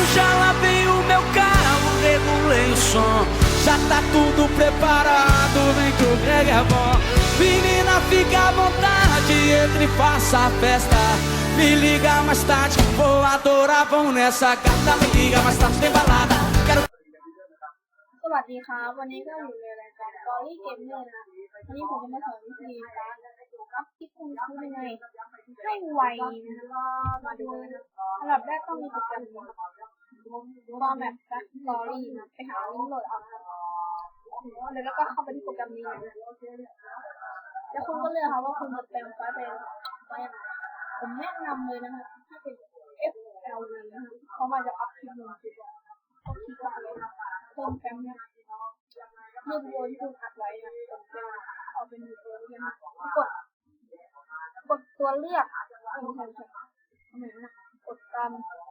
Eu já lavei o meu carro, regulei o som. Já tá tudo preparado, vem que o Greg é bom. Menina, fica à vontade, entre e faça a festa. Me liga mais tarde, vou adorar, vão nessa gata. Me liga mais tarde, tem balada. Quero สวัสดีครับ วันนี้ก็อยู่ในรายการกอรี่เกมเมอร์นะวันนี้ผมจะมาสอนวิธีการอัพคลิปคุณคุณยังไงให้ไวนะมาดูนะอันดับแรกต้องมีโปรแกรม ตอร์แมตแบ็กสตอรี่นะไปหาลิงก์โหลดเอาครับเดี๋ยวแล้วก็เข้าไปที่โปรแกรมนี้นะแล้วคุณก็เลือกครับว่าคุณจะเต็มไฟล์ไปไฟล์อะไรผมแนะนำเลยนะครับถ้าเป็น FLV นะครับเพราะมันจะอัพคลิปลงคลิปเอาคลิปก่อนเลยนะเพิ่มแฟ้มเนี่ยเมื่อวิดีโอที่คุณอัดไว้นะผมจะเอาเป็นวิดีโอที่นะกดกดตัวเลือกไม่ใช่ใช่ทำไมนะกดการอ่า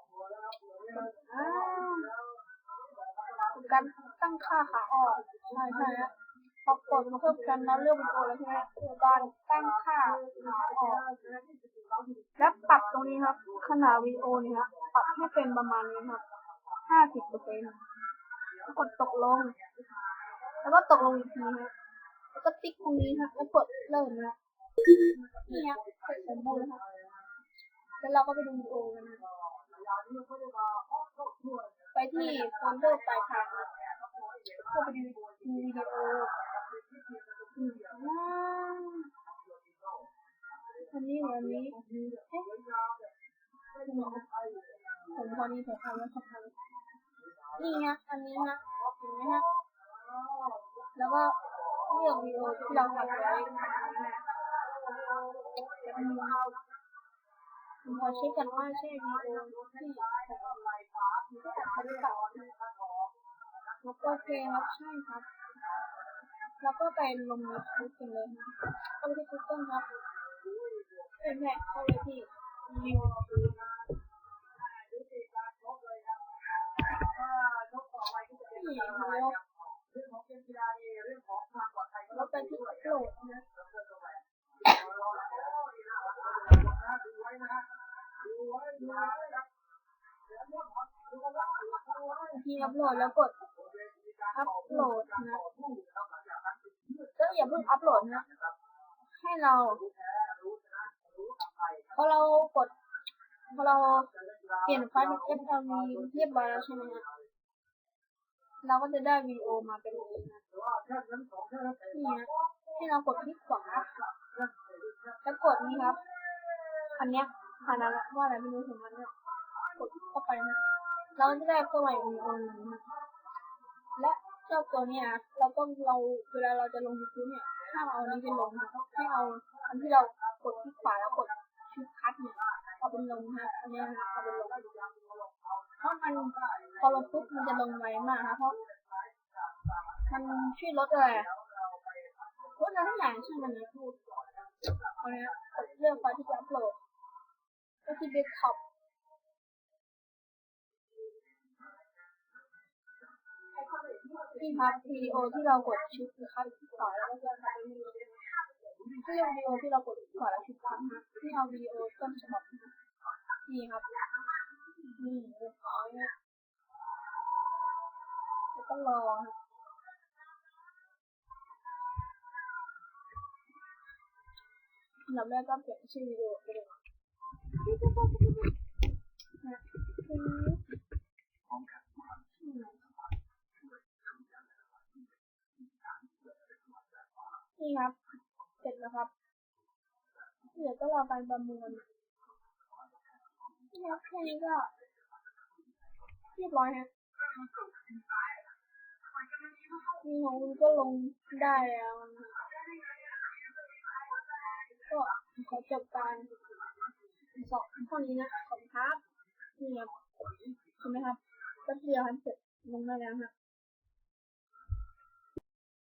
กดการตั้งค่าขาออกใช่ใช่ฮะพอกดเพิ่มกันแล้วเลือกวิดีโอแล้วใช่ไหมกดการตั้งค่าขาออกแล้วปรับตรงนี้ครับ ขนาดวีโอนี่ครับปรับให้เป็นประมาณนี้ครับห้าสิบเปอร์เซ็นต์กดตกลง แล้วก็ตกลงอีกทีฮะแล้วก็ติ๊กตรงนี้ฮะแล้วกดเริ่มนะนี่ฮะกดสมบูรณ์ฮะแล้วเราก็ไปดูวีโอกันนะ ไปที่โฟลเดอร์ปลายทางก็ไปดูวิดีโออืมว้าวอันนี้เหมือนอันนี้เอ๊ะผมพอนี้ผมทำแล้วครับนี่ฮะอันนี้ฮะเห็นไหมฮะแล้วก็เลือกวิดีโอที่เราอัดไว้ มขอเช็คกันว่าใช่วิดีโอที่ผมอัดไว้หรือเปล่าแล้วก็โอเคครับใช่ครับ แล้วก็ไปลงในคลิปกันเลยนะเข้าไปที่ Google ครับเป็นแหละเข้าไปที่วิวนี่แล้วแล้วไปที่โหลดนะ ที่อัพโหลดแล้วกดอัพโหลดนะก็อย่าเพิ่งอัพโหลดนะ ให้เราพอเรากดพอเราเปลี่ยนไฟล์เป็น FLV เรียบร้อยแล้วใช่ไหมฮะเราก็จะได้วิดีโอมาเป็นแบบนี้นะนี่ฮะให้เรากดคลิกขวาแล้วกดนี้ครับ อันเนี้ย ผ่านอะว่าอะไรไม่รู้ของมันเนี่ยกดเข้าไปนะเราจะได้เข้าไปวิดีโอหนึ่งนะและเจ้าตัวเนี้ยเราต้องเราเวลาเราจะลงยูทูบเนี่ยห้ามเอาอันนี้ไปลงนะให้เอาอันที่เรากดคลิกขวาแล้วกดชุดคัดเนี่ยเอาเป็นลงฮะอันนี้นะเอาเป็นลงเพราะมันพอลงปุ๊บมันจะลงไวมากนะเพราะมันช่วยลดอะไรอะลดอะไรทุกอย่างช่วยมันพูดเอาเนี้ยเลือกไฟที่จะอัพโหลด ก็ที่เบสท็อปนี่ครับวิดีโอที่เรากดชุดนะครับที่ขวาแล้วก็จะให้เลือกวิดีโอที่เรากดขวาแล้วชุดคัดนะที่เอาวิดีโอต้นฉบับนะนี่ครับนี่เรียบร้อยนะแล้วก็รอนะอันดับแรกก็เปลี่ยนชื่อวิดีโอไปเลย นี่ครับ เสร็จแล้วครับ เดี๋ยวก็รอการประมวลนี่ครับแค่นี้ก็เรียบร้อยฮะนี่ของคุณก็ลงได้แล้วนะก็ขอจบการ สอบข้อนี้นะคะขอบคุณครับนี่ครับเห็นไหมครับแป๊บเดียวครับเสร็จลงได้แล้วครับ